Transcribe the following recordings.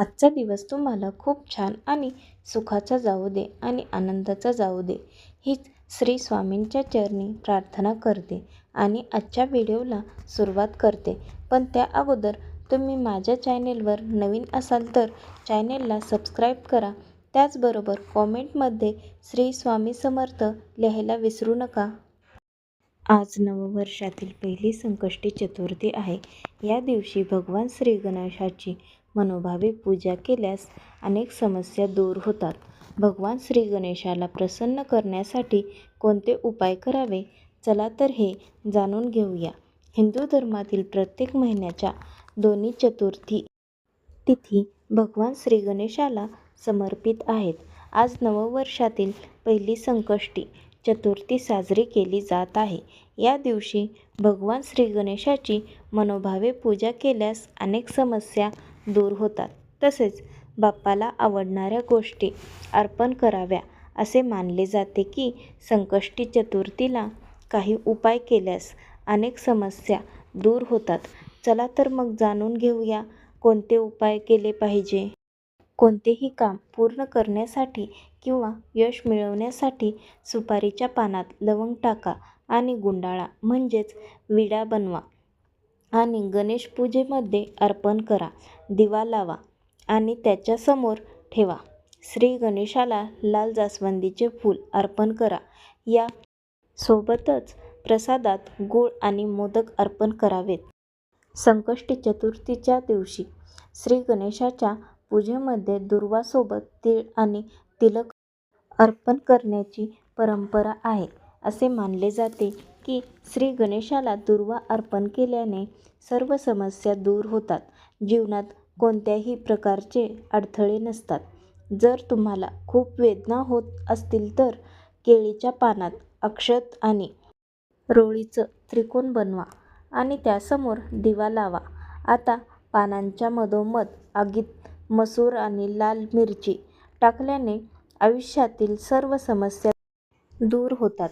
आजचा दिवस तुम्हाला खूप छान आणि सुखाचा जाऊ दे आणि आनंदाचा जाऊ दे. हीच श्री स्वामींच्या चरणी प्रार्थना करते आणि आजच्या व्हिडिओला सुरुवात करते. पण त्या अगोदर तुम्ही माझ्या चॅनेलवर नवीन असाल तर चॅनेलला सबस्क्राईब करा. त्याचबरोबर कॉमेंटमध्ये श्री स्वामी समर्थ लिहायला विसरू नका. आज नववर्षातील पहिली संकष्टी चतुर्थी आहे. या दिवशी भगवान श्री गणेशाची मनोभावे पूजा केल्यास अनेक समस्या दूर होतात. भगवान श्री गणेशाला प्रसन्न करण्यासाठी कोणते उपाय करावे? चला तर हे जाणून घेऊया. हिंदू धर्मातील प्रत्येक महिन्याच्या दोन्ही चतुर्थी तिथी भगवान श्री गणेशाला समर्पित आहेत. आज नववर्षातील पहिली संकष्टी चतुर्थी साजरी केली जात आहे. या दिवशी भगवान श्री गणेशाची मनोभावे पूजा केल्यास अनेक समस्या दूर होतात. तसेच बाप्पाला आवडणाऱ्या गोष्टी अर्पण कराव्या असे मानले जाते की संकष्टी चतुर्थीला काही उपाय केल्यास अनेक समस्या दूर होतात. चला तर मग जाणून घेऊया कोणते उपाय केले पाहिजे? कोणतेही काम पूर्ण करण्यासाठी किंवा यश मिळवण्यासाठी सुपारीच्या पानात लवंग टाका आणि गुंडाळा म्हणजेच विडा बनवा. आणि गणेश पूजेमध्ये अर्पण करा दिवा लावा आणि त्याच्यासमोर ठेवा. श्री गणेशाला लाल जास्वंदीचे फूल अर्पण करा. या सोबतच प्रसादात गूळ आणि मोदक अर्पण करावेत. संकष्टी चतुर्थीच्या दिवशी श्री गणेशाच्या पूजेमध्ये दुर्वासोबत तीळ आणि तिलक अर्पण करण्याची परंपरा आहे असे मानले जाते. की श्री गणेशाला दुर्वा अर्पण केल्याने सर्व समस्या दूर होतात. जीवनात कोणत्याही प्रकारचे अडथळे नसतात. जर तुम्हाला खूप वेदना होत असतील तर केळीच्या पानात अक्षत आणि रोळीचं त्रिकोण बनवा आणि त्यासमोर दिवा लावा. आता पानांच्या मधोमध आगीत मसूर आणि लाल मिरची टाकल्याने आयुष्यातील सर्व समस्या दूर होतात.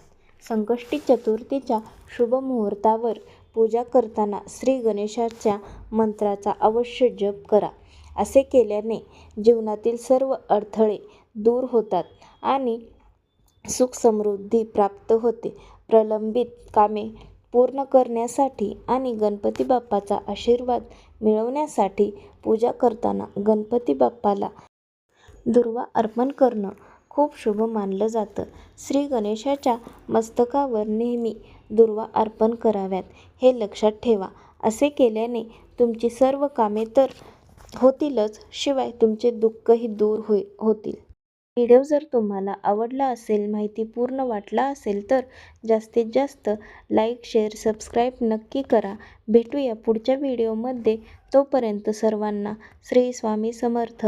संकष्टी चतुर्थीच्या शुभ मुहूर्तावर पूजा करताना श्री गणेशाच्या मंत्राचा अवश्य जप करा. असे केल्याने जीवनातील सर्व अडथळे दूर होतात आणि सुख समृद्धी प्राप्त होते. प्रलंबित कामे पूर्ण करण्यासाठी आणि गणपती बाप्पाचा आशीर्वाद मिळवण्यासाठी पूजा करताना गणपती बाप्पाला दुर्वा अर्पण करणं खूप शुभ मानलं जातं. श्री गणेशाच्या मस्तकावर नेहमी दुर्वा अर्पण कराव्यात. हे लक्षात ठेवा. असे केल्याने तुमची सर्व कामे तर होतीलच शिवाय तुमचे दुःखही दूर होई होतील. व्हिडिओ जर तुम्हाला आवडला असेल माहिती पूर्ण वाटला असेल तर जास्तीत जास्त लाईक शेअर सबस्क्राईब नक्की करा. भेटूया पुढच्या व्हिडिओमध्ये. तोपर्यंत सर्वांना श्री स्वामी समर्थ.